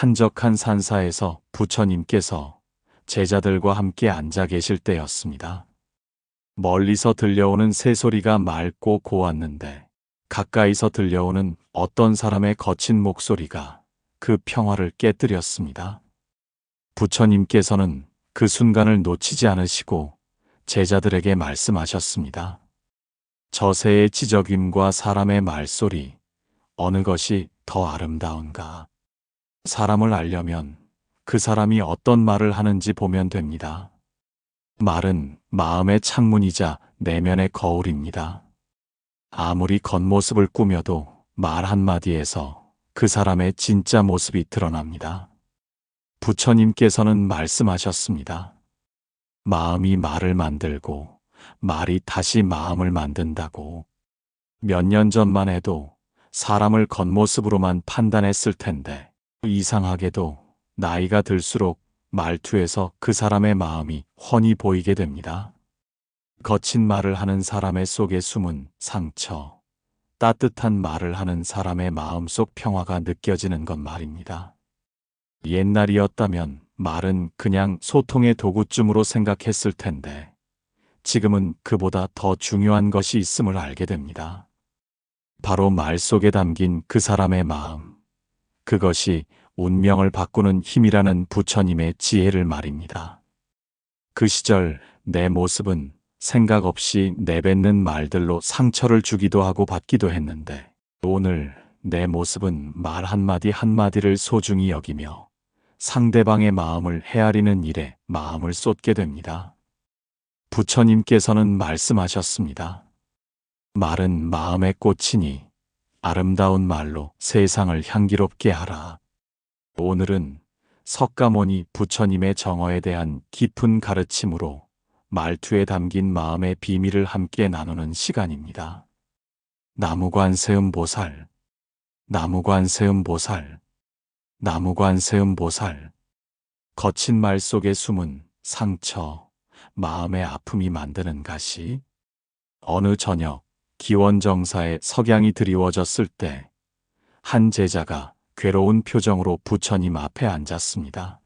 한적한 산사에서 부처님께서 제자들과 함께 앉아 계실 때였습니다. 멀리서 들려오는 새소리가 맑고 고왔는데 가까이서 들려오는 어떤 사람의 거친 목소리가 그 평화를 깨뜨렸습니다. 부처님께서는 그 순간을 놓치지 않으시고 제자들에게 말씀하셨습니다. 저새의 지적임과 사람의 말소리, 어느 것이 더 아름다운가? 사람을 알려면 그 사람이 어떤 말을 하는지 보면 됩니다. 말은 마음의 창문이자 내면의 거울입니다. 아무리 겉모습을 꾸며도 말 한마디에서 그 사람의 진짜 모습이 드러납니다. 부처님께서는 말씀하셨습니다. 마음이 말을 만들고 말이 다시 마음을 만든다고. 몇 년 전만 해도 사람을 겉모습으로만 판단했을 텐데 이상하게도 나이가 들수록 말투에서 그 사람의 마음이 훤히 보이게 됩니다. 거친 말을 하는 사람의 속에 숨은 상처, 따뜻한 말을 하는 사람의 마음속 평화가 느껴지는 것 말입니다. 옛날이었다면 말은 그냥 소통의 도구쯤으로 생각했을 텐데 지금은 그보다 더 중요한 것이 있음을 알게 됩니다. 바로 말 속에 담긴 그 사람의 마음. 그것이 운명을 바꾸는 힘이라는 부처님의 지혜를 말입니다. 그 시절 내 모습은 생각 없이 내뱉는 말들로 상처를 주기도 하고 받기도 했는데 오늘 내 모습은 말 한마디 한마디를 소중히 여기며 상대방의 마음을 헤아리는 일에 마음을 쏟게 됩니다. 부처님께서는 말씀하셨습니다. 말은 마음의 꽃이니 아름다운 말로 세상을 향기롭게 하라. 오늘은 석가모니 부처님의 정어에 대한 깊은 가르침으로 말투에 담긴 마음의 비밀을 함께 나누는 시간입니다. 나무관 세음보살, 나무관 세음보살, 나무관 세음보살. 거친 말 속에 숨은 상처, 마음의 아픔이 만드는 가시. 어느 저녁 기원정사에 석양이 드리워졌을 때 한 제자가 괴로운 표정으로 부처님 앞에 앉았습니다.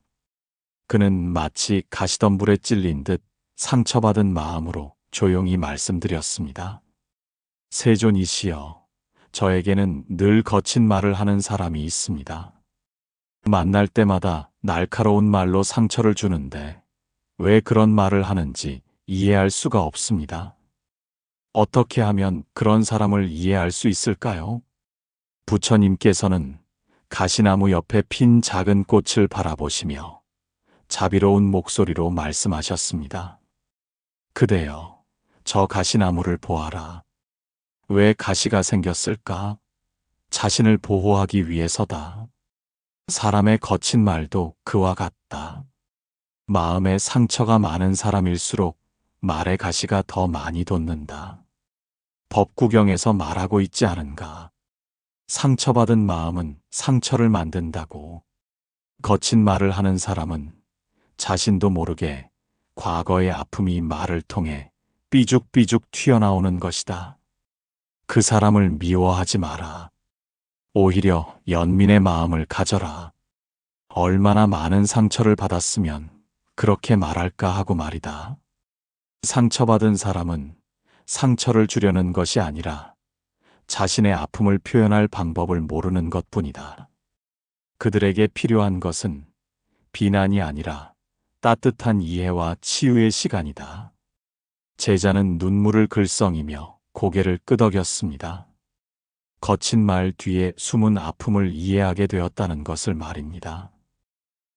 그는 마치 가시덤불에 찔린 듯 상처받은 마음으로 조용히 말씀드렸습니다. 세존이시여, 저에게는 늘 거친 말을 하는 사람이 있습니다. 만날 때마다 날카로운 말로 상처를 주는데 왜 그런 말을 하는지 이해할 수가 없습니다. 어떻게 하면 그런 사람을 이해할 수 있을까요? 부처님께서는 가시나무 옆에 핀 작은 꽃을 바라보시며 자비로운 목소리로 말씀하셨습니다. 그대여, 저 가시나무를 보아라. 왜 가시가 생겼을까? 자신을 보호하기 위해서다. 사람의 거친 말도 그와 같다. 마음에 상처가 많은 사람일수록 말의 가시가 더 많이 돋는다. 법구경에서 말하고 있지 않은가. 상처받은 마음은 상처를 만든다고. 거친 말을 하는 사람은 자신도 모르게 과거의 아픔이 말을 통해 삐죽삐죽 튀어나오는 것이다. 그 사람을 미워하지 마라. 오히려 연민의 마음을 가져라. 얼마나 많은 상처를 받았으면 그렇게 말할까 하고 말이다. 상처받은 사람은 상처를 주려는 것이 아니라 자신의 아픔을 표현할 방법을 모르는 것 뿐이다. 그들에게 필요한 것은 비난이 아니라 따뜻한 이해와 치유의 시간이다. 제자는 눈물을 글썽이며 고개를 끄덕였습니다. 거친 말 뒤에 숨은 아픔을 이해하게 되었다는 것을 말입니다.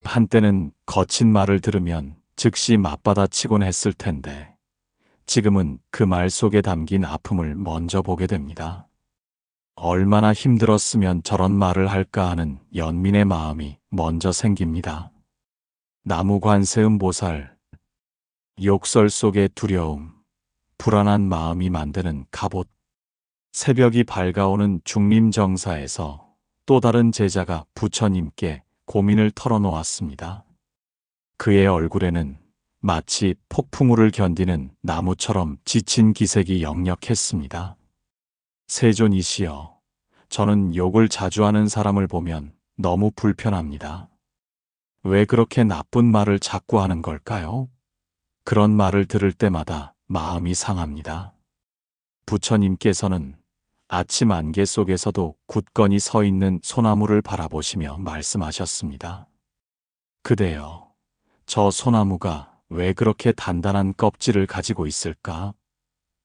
한때는 거친 말을 들으면 즉시 맞받아치곤 했을 텐데, 지금은 그 말 속에 담긴 아픔을 먼저 보게 됩니다. 얼마나 힘들었으면 저런 말을 할까 하는 연민의 마음이 먼저 생깁니다. 나무 관세음 보살, 욕설 속의 두려움, 불안한 마음이 만드는 갑옷, 새벽이 밝아오는 중림정사에서 또 다른 제자가 부처님께 고민을 털어놓았습니다. 그의 얼굴에는 마치 폭풍우를 견디는 나무처럼 지친 기색이 역력했습니다. 세존이시여, 저는 욕을 자주 하는 사람을 보면 너무 불편합니다. 왜 그렇게 나쁜 말을 자꾸 하는 걸까요? 그런 말을 들을 때마다 마음이 상합니다. 부처님께서는 아침 안개 속에서도 굳건히 서 있는 소나무를 바라보시며 말씀하셨습니다. 그대여, 저 소나무가 왜 그렇게 단단한 껍질을 가지고 있을까?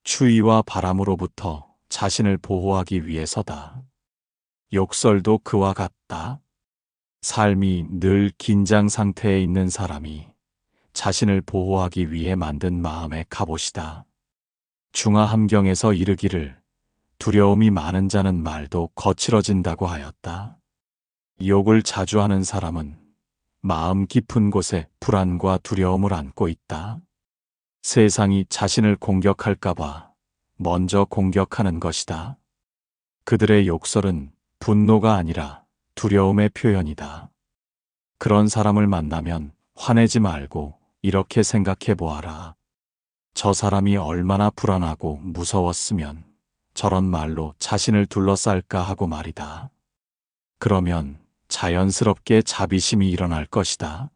추위와 바람으로부터 자신을 보호하기 위해서다. 욕설도 그와 같다. 삶이 늘 긴장 상태에 있는 사람이 자신을 보호하기 위해 만든 마음의 갑옷이다. 중화함경에서 이르기를 두려움이 많은 자는 말도 거칠어진다고 하였다. 욕을 자주 하는 사람은 마음 깊은 곳에 불안과 두려움을 안고 있다. 세상이 자신을 공격할까봐 먼저 공격하는 것이다. 그들의 욕설은 분노가 아니라 두려움의 표현이다. 그런 사람을 만나면 화내지 말고 이렇게 생각해 보아라. 저 사람이 얼마나 불안하고 무서웠으면 저런 말로 자신을 둘러쌀까 하고 말이다. 그러면 자연스럽게 자비심이 일어날 것이다.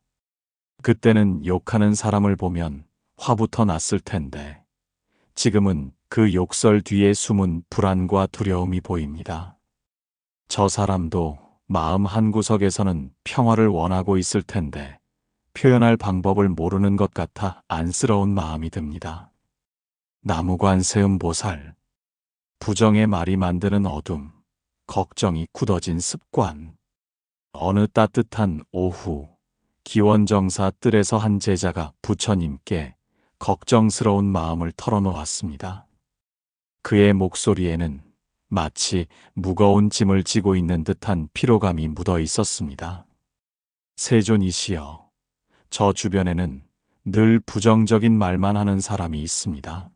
그때는 욕하는 사람을 보면 화부터 났을 텐데 지금은 그 욕설 뒤에 숨은 불안과 두려움이 보입니다. 저 사람도 마음 한구석에서는 평화를 원하고 있을 텐데 표현할 방법을 모르는 것 같아 안쓰러운 마음이 듭니다. 나무관 세음 보살 부정의 말이 만드는 어둠, 걱정이 굳어진 습관. 어느 따뜻한 오후, 기원정사 뜰에서 한 제자가 부처님께 걱정스러운 마음을 털어놓았습니다. 그의 목소리에는 마치 무거운 짐을 지고 있는 듯한 피로감이 묻어 있었습니다. 세존이시여, 저 주변에는 늘 부정적인 말만 하는 사람이 있습니다.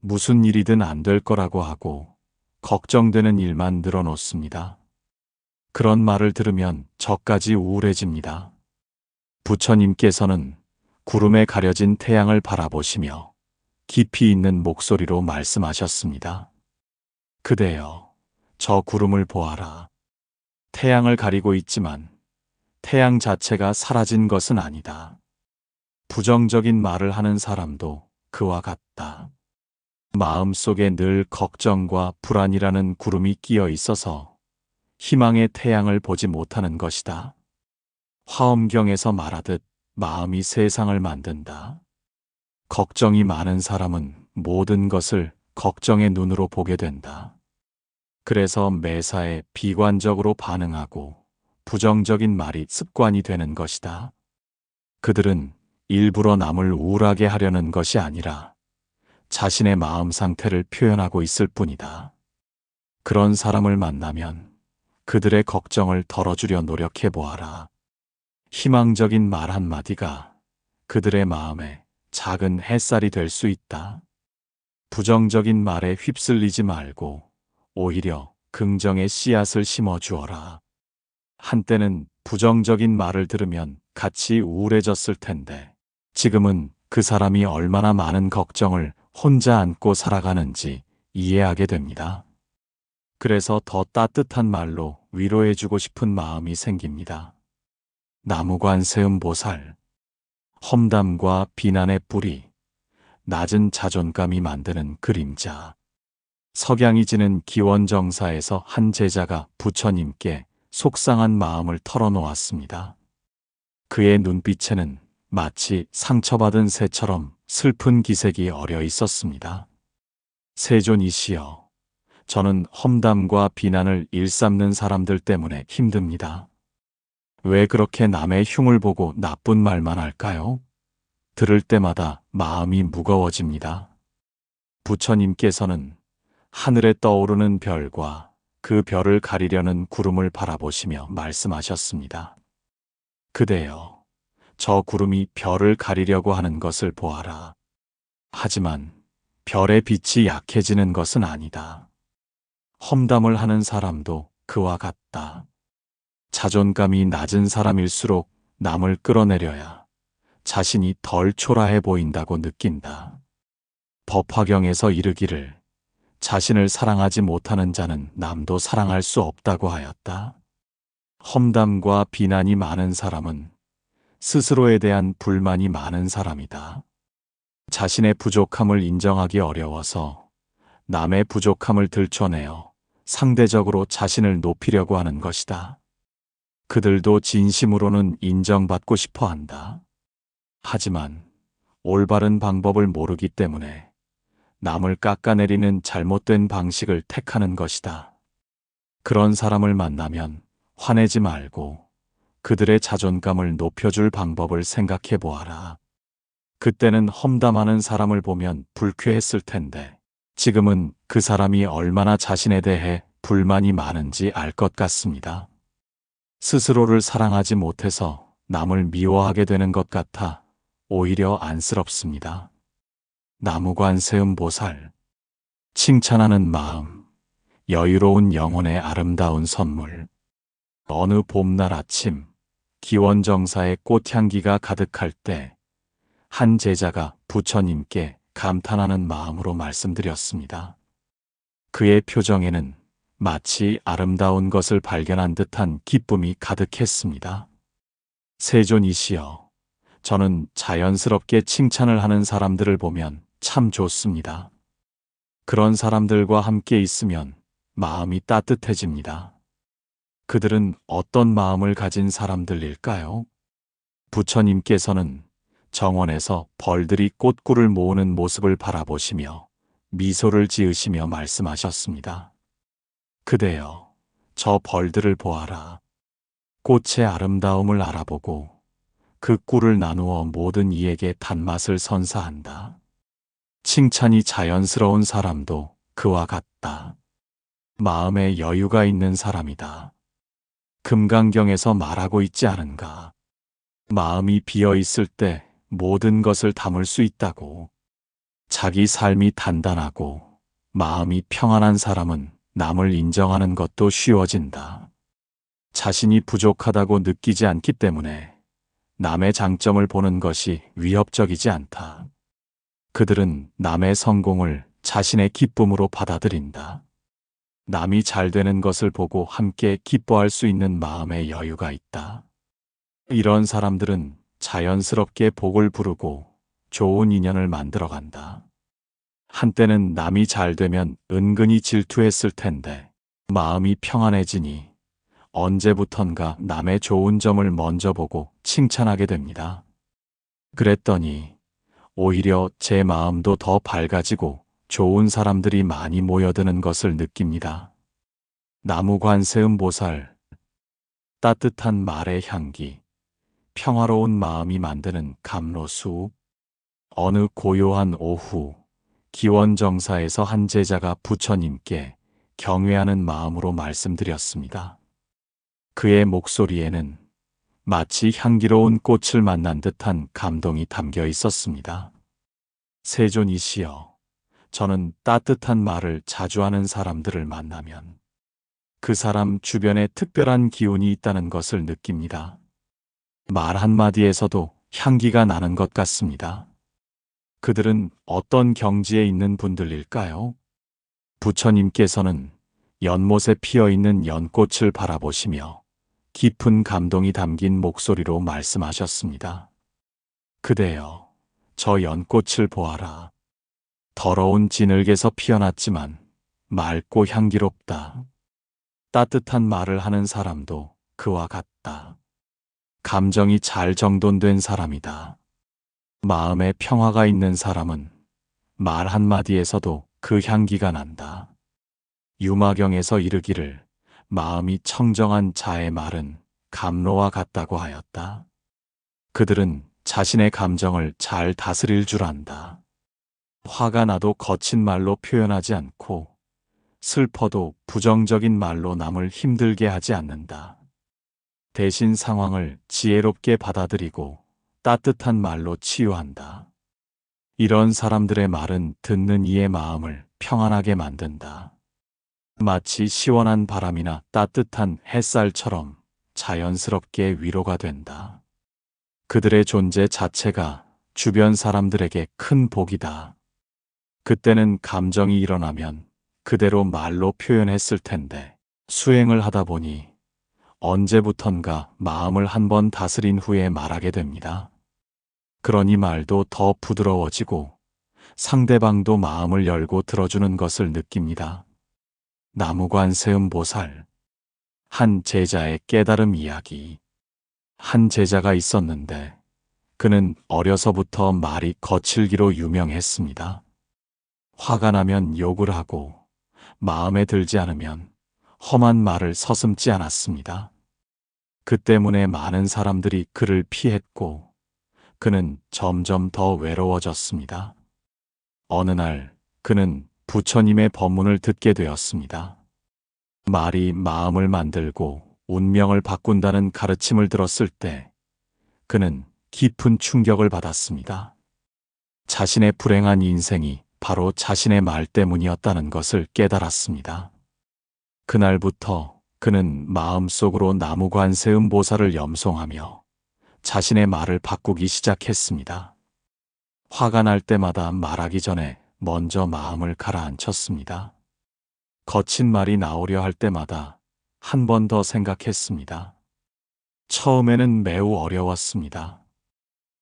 무슨 일이든 안 될 거라고 하고 걱정되는 일만 늘어놓습니다. 그런 말을 들으면 저까지 우울해집니다. 부처님께서는 구름에 가려진 태양을 바라보시며 깊이 있는 목소리로 말씀하셨습니다. 그대여, 저 구름을 보아라. 태양을 가리고 있지만 태양 자체가 사라진 것은 아니다. 부정적인 말을 하는 사람도 그와 같다. 마음 속에 늘 걱정과 불안이라는 구름이 끼어 있어서 희망의 태양을 보지 못하는 것이다. 화엄경에서 말하듯 마음이 세상을 만든다. 걱정이 많은 사람은 모든 것을 걱정의 눈으로 보게 된다. 그래서 매사에 비관적으로 반응하고 부정적인 말이 습관이 되는 것이다. 그들은 일부러 남을 우울하게 하려는 것이 아니라 자신의 마음 상태를 표현하고 있을 뿐이다. 그런 사람을 만나면 그들의 걱정을 덜어주려 노력해 보아라. 희망적인 말 한마디가 그들의 마음에 작은 햇살이 될 수 있다. 부정적인 말에 휩쓸리지 말고 오히려 긍정의 씨앗을 심어 주어라. 한때는 부정적인 말을 들으면 같이 우울해졌을 텐데 지금은 그 사람이 얼마나 많은 걱정을 혼자 안고 살아가는지 이해하게 됩니다. 그래서 더 따뜻한 말로 위로해주고 싶은 마음이 생깁니다. 나무관 세음보살, 험담과 비난의 뿌리, 낮은 자존감이 만드는 그림자. 석양이 지는 기원정사에서 한 제자가 부처님께 속상한 마음을 털어놓았습니다. 그의 눈빛에는 마치 상처받은 새처럼 슬픈 기색이 어려 있었습니다. 세존이시여, 저는 험담과 비난을 일삼는 사람들 때문에 힘듭니다. 왜 그렇게 남의 흉을 보고 나쁜 말만 할까요? 들을 때마다 마음이 무거워집니다. 부처님께서는 하늘에 떠오르는 별과 그 별을 가리려는 구름을 바라보시며 말씀하셨습니다. 그대여, 저 구름이 별을 가리려고 하는 것을 보아라. 하지만 별의 빛이 약해지는 것은 아니다. 험담을 하는 사람도 그와 같다. 자존감이 낮은 사람일수록 남을 끌어내려야 자신이 덜 초라해 보인다고 느낀다. 법화경에서 이르기를 자신을 사랑하지 못하는 자는 남도 사랑할 수 없다고 하였다. 험담과 비난이 많은 사람은 스스로에 대한 불만이 많은 사람이다. 자신의 부족함을 인정하기 어려워서 남의 부족함을 들춰내어 상대적으로 자신을 높이려고 하는 것이다. 그들도 진심으로는 인정받고 싶어 한다. 하지만 올바른 방법을 모르기 때문에 남을 깎아내리는 잘못된 방식을 택하는 것이다. 그런 사람을 만나면 화내지 말고 그들의 자존감을 높여줄 방법을 생각해 보아라. 그때는 험담하는 사람을 보면 불쾌했을 텐데 지금은 그 사람이 얼마나 자신에 대해 불만이 많은지 알 것 같습니다. 스스로를 사랑하지 못해서 남을 미워하게 되는 것 같아 오히려 안쓰럽습니다. 나무관 세음 보살. 칭찬하는 마음. 여유로운 영혼의 아름다운 선물. 어느 봄날 아침, 기원정사의 꽃향기가 가득할 때, 한 제자가 부처님께 감탄하는 마음으로 말씀드렸습니다. 그의 표정에는 마치 아름다운 것을 발견한 듯한 기쁨이 가득했습니다. 세존이시여, 저는 자연스럽게 칭찬을 하는 사람들을 보면 참 좋습니다. 그런 사람들과 함께 있으면 마음이 따뜻해집니다. 그들은 어떤 마음을 가진 사람들일까요? 부처님께서는 정원에서 벌들이 꽃꿀을 모으는 모습을 바라보시며 미소를 지으시며 말씀하셨습니다. 그대여, 저 벌들을 보아라. 꽃의 아름다움을 알아보고 그 꿀을 나누어 모든 이에게 단맛을 선사한다. 칭찬이 자연스러운 사람도 그와 같다. 마음에 여유가 있는 사람이다. 금강경에서 말하고 있지 않은가. 마음이 비어 있을 때 모든 것을 담을 수 있다고. 자기 삶이 단단하고 마음이 평안한 사람은 남을 인정하는 것도 쉬워진다. 자신이 부족하다고 느끼지 않기 때문에 남의 장점을 보는 것이 위협적이지 않다. 그들은 남의 성공을 자신의 기쁨으로 받아들인다. 남이 잘 되는 것을 보고 함께 기뻐할 수 있는 마음의 여유가 있다. 이런 사람들은 자연스럽게 복을 부르고 좋은 인연을 만들어 간다. 한때는 남이 잘 되면 은근히 질투했을 텐데 마음이 평안해지니 언제부턴가 남의 좋은 점을 먼저 보고 칭찬하게 됩니다. 그랬더니 오히려 제 마음도 더 밝아지고 좋은 사람들이 많이 모여드는 것을 느낍니다. 나무관세음 보살, 따뜻한 말의 향기, 평화로운 마음이 만드는 감로수, 어느 고요한 오후, 기원정사에서 한 제자가 부처님께 경외하는 마음으로 말씀드렸습니다. 그의 목소리에는 마치 향기로운 꽃을 만난 듯한 감동이 담겨 있었습니다. 세존이시여, 저는 따뜻한 말을 자주 하는 사람들을 만나면 그 사람 주변에 특별한 기운이 있다는 것을 느낍니다. 말 한마디에서도 향기가 나는 것 같습니다. 그들은 어떤 경지에 있는 분들일까요? 부처님께서는 연못에 피어 있는 연꽃을 바라보시며 깊은 감동이 담긴 목소리로 말씀하셨습니다. 그대여, 저 연꽃을 보아라. 더러운 진흙에서 피어났지만 맑고 향기롭다. 따뜻한 말을 하는 사람도 그와 같다. 감정이 잘 정돈된 사람이다. 마음에 평화가 있는 사람은 말 한마디에서도 그 향기가 난다. 유마경에서 이르기를 마음이 청정한 자의 말은 감로와 같다고 하였다. 그들은 자신의 감정을 잘 다스릴 줄 안다. 화가 나도 거친 말로 표현하지 않고 슬퍼도 부정적인 말로 남을 힘들게 하지 않는다. 대신 상황을 지혜롭게 받아들이고 따뜻한 말로 치유한다. 이런 사람들의 말은 듣는 이의 마음을 평안하게 만든다. 마치 시원한 바람이나 따뜻한 햇살처럼 자연스럽게 위로가 된다. 그들의 존재 자체가 주변 사람들에게 큰 복이다. 그때는 감정이 일어나면 그대로 말로 표현했을 텐데 수행을 하다 보니 언제부턴가 마음을 한번 다스린 후에 말하게 됩니다. 그러니 말도 더 부드러워지고 상대방도 마음을 열고 들어주는 것을 느낍니다. 나무관 세음 보살. 한 제자의 깨달음 이야기. 한 제자가 있었는데 그는 어려서부터 말이 거칠기로 유명했습니다. 화가 나면 욕을 하고 마음에 들지 않으면 험한 말을 서슴지 않았습니다. 그 때문에 많은 사람들이 그를 피했고 그는 점점 더 외로워졌습니다. 어느 날 그는 부처님의 법문을 듣게 되었습니다. 말이 마음을 만들고 운명을 바꾼다는 가르침을 들었을 때 그는 깊은 충격을 받았습니다. 자신의 불행한 인생이 바로 자신의 말 때문이었다는 것을 깨달았습니다. 그날부터 그는 마음속으로 나무관세음 보살을 염송하며 자신의 말을 바꾸기 시작했습니다. 화가 날 때마다 말하기 전에 먼저 마음을 가라앉혔습니다. 거친 말이 나오려 할 때마다 한 번 더 생각했습니다. 처음에는 매우 어려웠습니다.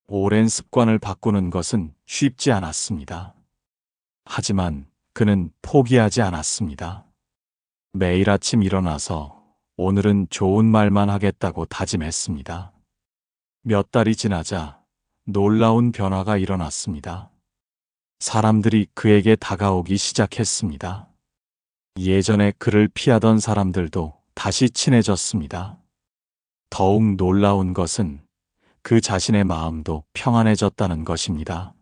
오랜 습관을 바꾸는 것은 쉽지 않았습니다. 하지만 그는 포기하지 않았습니다. 매일 아침 일어나서 오늘은 좋은 말만 하겠다고 다짐했습니다. 몇 달이 지나자 놀라운 변화가 일어났습니다. 사람들이 그에게 다가오기 시작했습니다. 예전에 그를 피하던 사람들도 다시 친해졌습니다. 더욱 놀라운 것은 그 자신의 마음도 평안해졌다는 것입니다.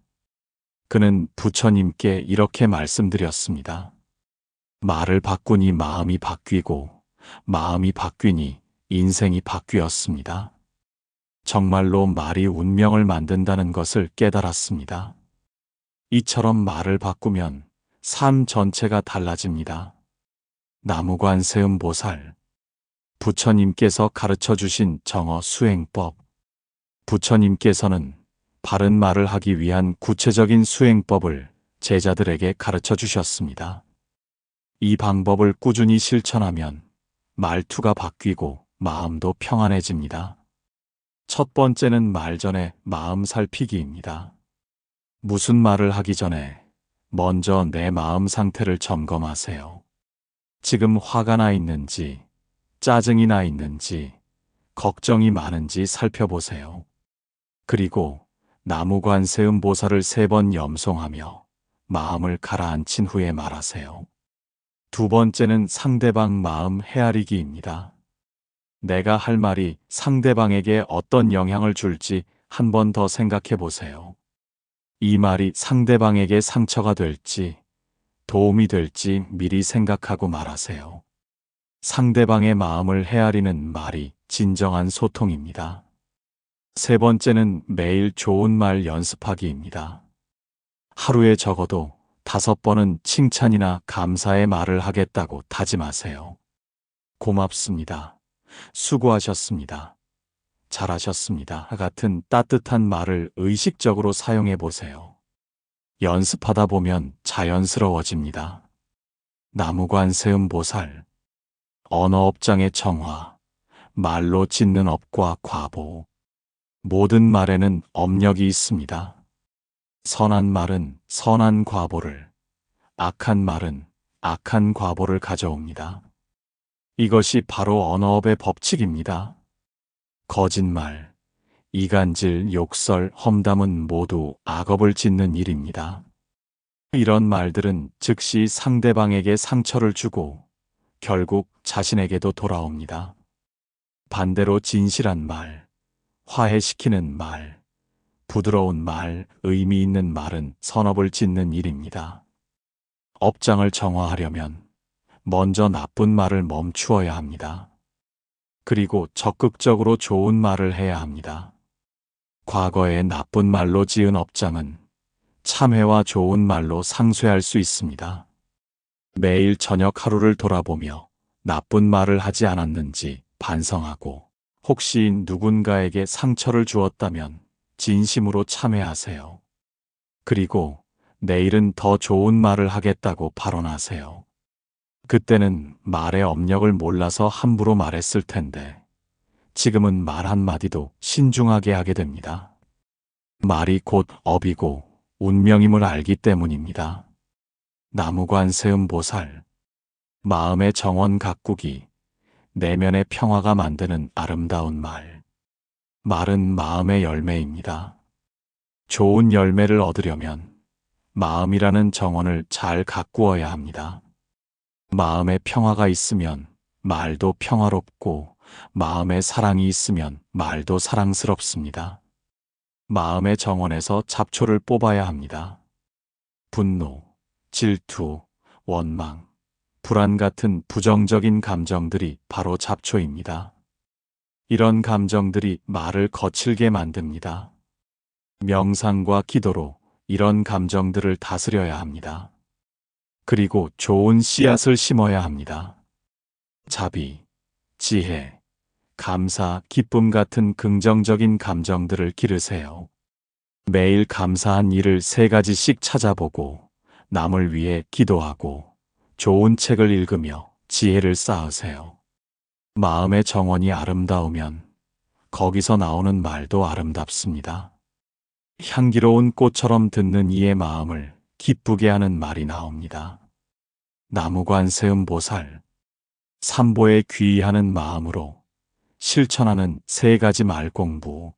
그는 부처님께 이렇게 말씀드렸습니다. 말을 바꾸니 마음이 바뀌고 마음이 바뀌니 인생이 바뀌었습니다. 정말로 말이 운명을 만든다는 것을 깨달았습니다. 이처럼 말을 바꾸면 삶 전체가 달라집니다. 나무관 세음 보살 부처님께서 가르쳐 주신 정어 수행법 부처님께서는 바른 말을 하기 위한 구체적인 수행법을 제자들에게 가르쳐 주셨습니다. 이 방법을 꾸준히 실천하면 말투가 바뀌고 마음도 평안해집니다. 첫 번째는 말 전에 마음 살피기입니다. 무슨 말을 하기 전에 먼저 내 마음 상태를 점검하세요. 지금 화가 나 있는지, 짜증이 나 있는지, 걱정이 많은지 살펴보세요. 그리고 나무관 세음 보살을 세 번 염송하며 마음을 가라앉힌 후에 말하세요. 두 번째는 상대방 마음 헤아리기입니다. 내가 할 말이 상대방에게 어떤 영향을 줄지 한 번 더 생각해 보세요. 이 말이 상대방에게 상처가 될지 도움이 될지 미리 생각하고 말하세요. 상대방의 마음을 헤아리는 말이 진정한 소통입니다. 세 번째는 매일 좋은 말 연습하기입니다. 하루에 적어도 다섯 번은 칭찬이나 감사의 말을 하겠다고 다짐하세요. 고맙습니다. 수고하셨습니다. 잘하셨습니다. 같은 따뜻한 말을 의식적으로 사용해 보세요. 연습하다 보면 자연스러워집니다. 나무관 세음 보살, 언어업장의 정화, 말로 짓는 업과 과보, 모든 말에는 업력이 있습니다. 선한 말은 선한 과보를, 악한 말은 악한 과보를 가져옵니다. 이것이 바로 언어업의 법칙입니다. 거짓말, 이간질, 욕설, 험담은 모두 악업을 짓는 일입니다. 이런 말들은 즉시 상대방에게 상처를 주고 결국 자신에게도 돌아옵니다. 반대로 진실한 말, 화해시키는 말, 부드러운 말, 의미 있는 말은 선업을 짓는 일입니다. 업장을 정화하려면 먼저 나쁜 말을 멈추어야 합니다. 그리고 적극적으로 좋은 말을 해야 합니다. 과거에 나쁜 말로 지은 업장은 참회와 좋은 말로 상쇄할 수 있습니다. 매일 저녁 하루를 돌아보며 나쁜 말을 하지 않았는지 반성하고 혹시 누군가에게 상처를 주었다면 진심으로 참회하세요. 그리고 내일은 더 좋은 말을 하겠다고 발언하세요. 그때는 말의 업력을 몰라서 함부로 말했을 텐데 지금은 말 한마디도 신중하게 하게 됩니다. 말이 곧 업이고 운명임을 알기 때문입니다. 나무관 세음 보살. 마음의 정원 가꾸기. 내면의 평화가 만드는 아름다운 말. 말은 마음의 열매입니다. 좋은 열매를 얻으려면 마음이라는 정원을 잘 가꾸어야 합니다. 마음에 평화가 있으면 말도 평화롭고 마음에 사랑이 있으면 말도 사랑스럽습니다. 마음의 정원에서 잡초를 뽑아야 합니다. 분노, 질투, 원망, 불안 같은 부정적인 감정들이 바로 잡초입니다. 이런 감정들이 말을 거칠게 만듭니다. 명상과 기도로 이런 감정들을 다스려야 합니다. 그리고 좋은 씨앗을 심어야 합니다. 자비, 지혜, 감사, 기쁨 같은 긍정적인 감정들을 기르세요. 매일 감사한 일을 세 가지씩 찾아보고 남을 위해 기도하고 좋은 책을 읽으며 지혜를 쌓으세요. 마음의 정원이 아름다우면 거기서 나오는 말도 아름답습니다. 향기로운 꽃처럼 듣는 이의 마음을 기쁘게 하는 말이 나옵니다. 나무관 세음보살, 삼보에 귀의하는 마음으로 실천하는 세 가지 말 공부.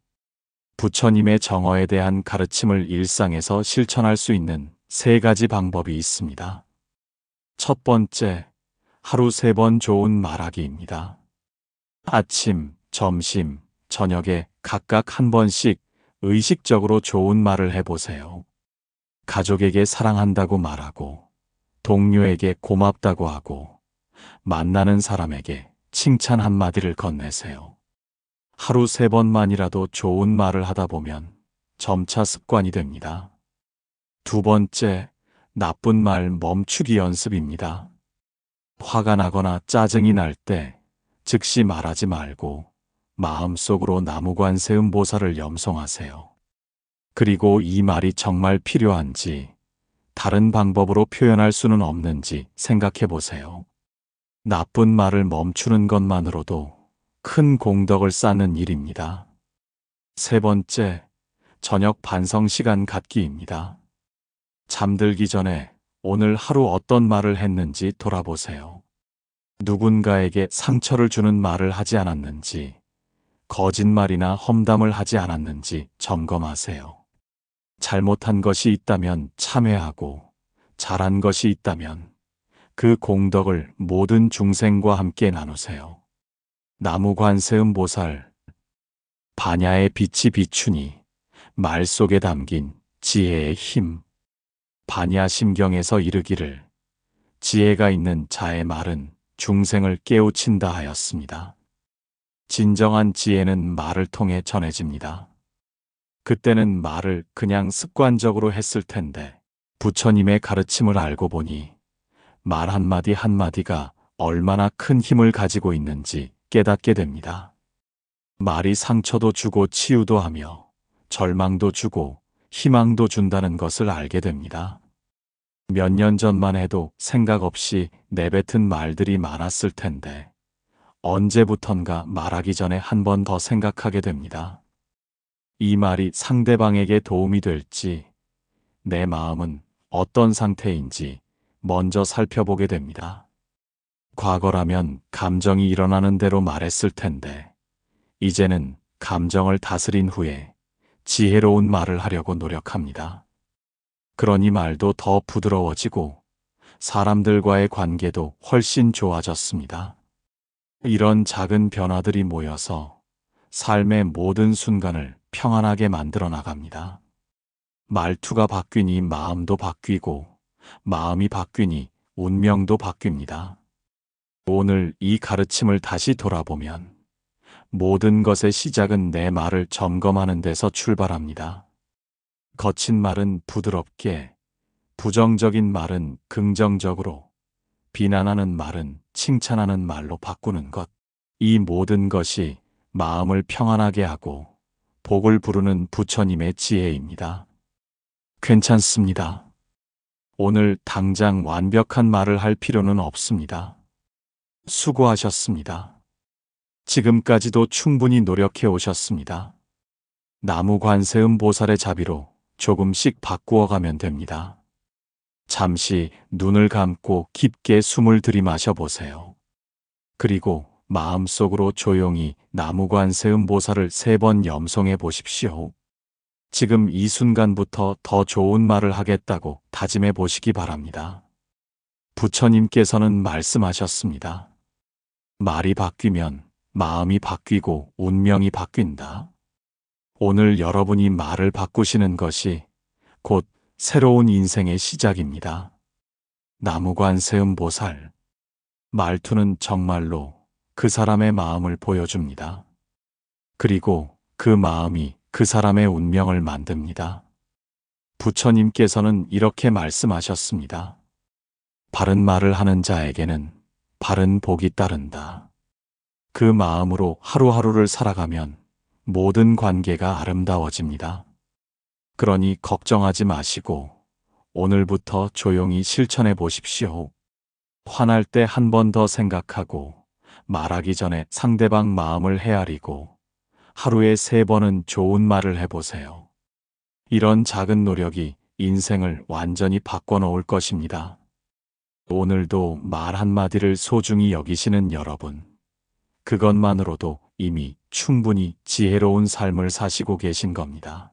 부처님의 정어에 대한 가르침을 일상에서 실천할 수 있는 세 가지 방법이 있습니다. 첫 번째, 하루 세 번 좋은 말하기입니다. 아침, 점심, 저녁에 각각 한 번씩 의식적으로 좋은 말을 해보세요. 가족에게 사랑한다고 말하고, 동료에게 고맙다고 하고, 만나는 사람에게 칭찬 한마디를 건네세요. 하루 세 번만이라도 좋은 말을 하다 보면 점차 습관이 됩니다. 두 번째, 나쁜 말 멈추기 연습입니다. 화가 나거나 짜증이 날 때 즉시 말하지 말고 마음속으로 나무관 세음 보살을 염송하세요. 그리고 이 말이 정말 필요한지 다른 방법으로 표현할 수는 없는지 생각해 보세요. 나쁜 말을 멈추는 것만으로도 큰 공덕을 쌓는 일입니다. 세 번째, 저녁 반성 시간 갖기입니다. 잠들기 전에 오늘 하루 어떤 말을 했는지 돌아보세요. 누군가에게 상처를 주는 말을 하지 않았는지, 거짓말이나 험담을 하지 않았는지 점검하세요. 잘못한 것이 있다면 참회하고, 잘한 것이 있다면 그 공덕을 모든 중생과 함께 나누세요. 나무 관세음 보살, 반야의 빛이 비추니 말 속에 담긴 지혜의 힘, 반야 심경에서 이르기를 지혜가 있는 자의 말은 중생을 깨우친다 하였습니다. 진정한 지혜는 말을 통해 전해집니다. 그때는 말을 그냥 습관적으로 했을 텐데 부처님의 가르침을 알고 보니 말 한마디 한마디가 얼마나 큰 힘을 가지고 있는지 깨닫게 됩니다. 말이 상처도 주고 치유도 하며 절망도 주고 희망도 준다는 것을 알게 됩니다. 몇 년 전만 해도 생각 없이 내뱉은 말들이 많았을 텐데 언제부턴가 말하기 전에 한 번 더 생각하게 됩니다. 이 말이 상대방에게 도움이 될지 내 마음은 어떤 상태인지 먼저 살펴보게 됩니다. 과거라면 감정이 일어나는 대로 말했을 텐데, 이제는 감정을 다스린 후에 지혜로운 말을 하려고 노력합니다. 그러니 말도 더 부드러워지고 사람들과의 관계도 훨씬 좋아졌습니다. 이런 작은 변화들이 모여서 삶의 모든 순간을 평안하게 만들어 나갑니다. 말투가 바뀌니 마음도 바뀌고 마음이 바뀌니 운명도 바뀝니다. 오늘 이 가르침을 다시 돌아보면 모든 것의 시작은 내 말을 점검하는 데서 출발합니다. 거친 말은 부드럽게, 부정적인 말은 긍정적으로, 비난하는 말은 칭찬하는 말로 바꾸는 것. 이 모든 것이 마음을 평안하게 하고 복을 부르는 부처님의 지혜입니다. 괜찮습니다. 오늘 당장 완벽한 말을 할 필요는 없습니다. 수고하셨습니다. 지금까지도 충분히 노력해 오셨습니다. 나무 관세음 보살의 자비로 조금씩 바꾸어 가면 됩니다. 잠시 눈을 감고 깊게 숨을 들이마셔 보세요. 그리고 마음속으로 조용히 나무관세음 보살을 세 번 염송해 보십시오. 지금 이 순간부터 더 좋은 말을 하겠다고 다짐해 보시기 바랍니다. 부처님께서는 말씀하셨습니다. 말이 바뀌면 마음이 바뀌고 운명이 바뀐다. 오늘 여러분이 말을 바꾸시는 것이 곧 새로운 인생의 시작입니다. 나무관세음 보살. 말투는 정말로 그 사람의 마음을 보여줍니다. 그리고 그 마음이 그 사람의 운명을 만듭니다. 부처님께서는 이렇게 말씀하셨습니다. 바른 말을 하는 자에게는 바른 복이 따른다. 그 마음으로 하루하루를 살아가면 모든 관계가 아름다워집니다. 그러니 걱정하지 마시고 오늘부터 조용히 실천해 보십시오. 화날 때 한 번 더 생각하고 말하기 전에 상대방 마음을 헤아리고 하루에 세 번은 좋은 말을 해보세요. 이런 작은 노력이 인생을 완전히 바꿔놓을 것입니다. 오늘도 말 한마디를 소중히 여기시는 여러분. 그것만으로도 이미 충분히 지혜로운 삶을 사시고 계신 겁니다.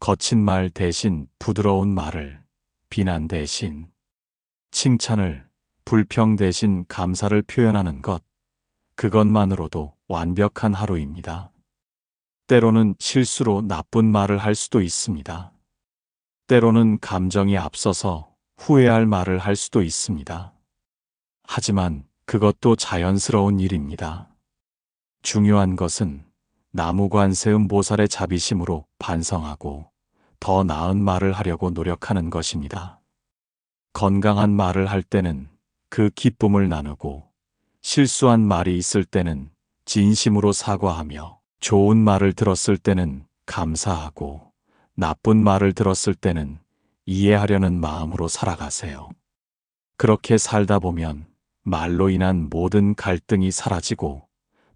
거친 말 대신 부드러운 말을, 비난 대신 칭찬을, 불평 대신 감사를 표현하는 것, 그것만으로도 완벽한 하루입니다. 때로는 실수로 나쁜 말을 할 수도 있습니다. 때로는 감정이 앞서서 후회할 말을 할 수도 있습니다. 하지만 그것도 자연스러운 일입니다. 중요한 것은 나무관세음 보살의 자비심으로 반성하고 더 나은 말을 하려고 노력하는 것입니다. 건강한 말을 할 때는 그 기쁨을 나누고 실수한 말이 있을 때는 진심으로 사과하며 좋은 말을 들었을 때는 감사하고 나쁜 말을 들었을 때는 이해하려는 마음으로 살아가세요. 그렇게 살다 보면 말로 인한 모든 갈등이 사라지고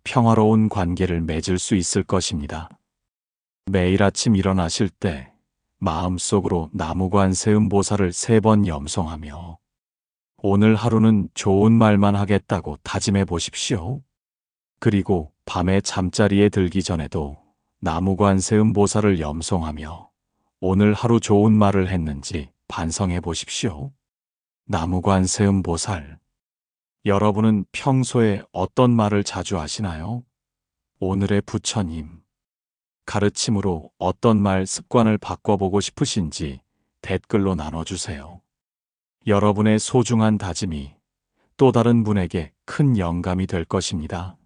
평화로운 관계를 맺을 수 있을 것입니다. 매일 아침 일어나실 때 마음속으로 나무관 세음 보살을 세 번 염송하며 오늘 하루는 좋은 말만 하겠다고 다짐해 보십시오. 그리고 밤에 잠자리에 들기 전에도 나무관 세음 보살을 염송하며 오늘 하루 좋은 말을 했는지 반성해 보십시오. 나무관 세음 보살. 여러분은 평소에 어떤 말을 자주 하시나요? 오늘의 부처님. 가르침으로 어떤 말 습관을 바꿔보고 싶으신지 댓글로 나눠주세요. 여러분의 소중한 다짐이 또 다른 분에게 큰 영감이 될 것입니다.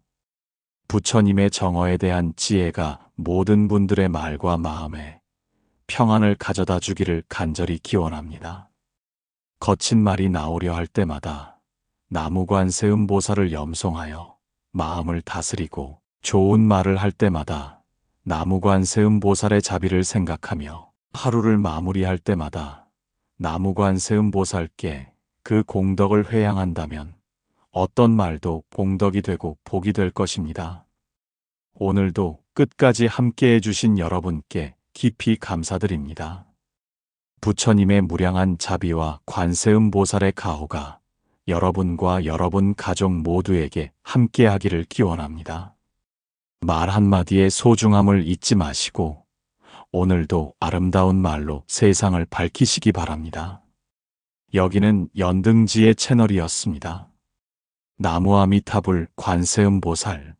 부처님의 정어에 대한 지혜가 모든 분들의 말과 마음에 평안을 가져다 주기를 간절히 기원합니다. 거친 말이 나오려 할 때마다 나무관 세음 보살을 염송하여 마음을 다스리고 좋은 말을 할 때마다 나무관 세음 보살의 자비를 생각하며 하루를 마무리할 때마다 나무관 세음 보살께 그 공덕을 회양한다면 어떤 말도 공덕이 되고 복이 될 것입니다. 오늘도 끝까지 함께 해주신 여러분께 깊이 감사드립니다. 부처님의 무량한 자비와 관세음 보살의 가호가 여러분과 여러분 가족 모두에게 함께 하기를 기원합니다. 말 한마디의 소중함을 잊지 마시고 오늘도 아름다운 말로 세상을 밝히시기 바랍니다. 여기는 연등지의 채널이었습니다. 나무아미타불 관세음보살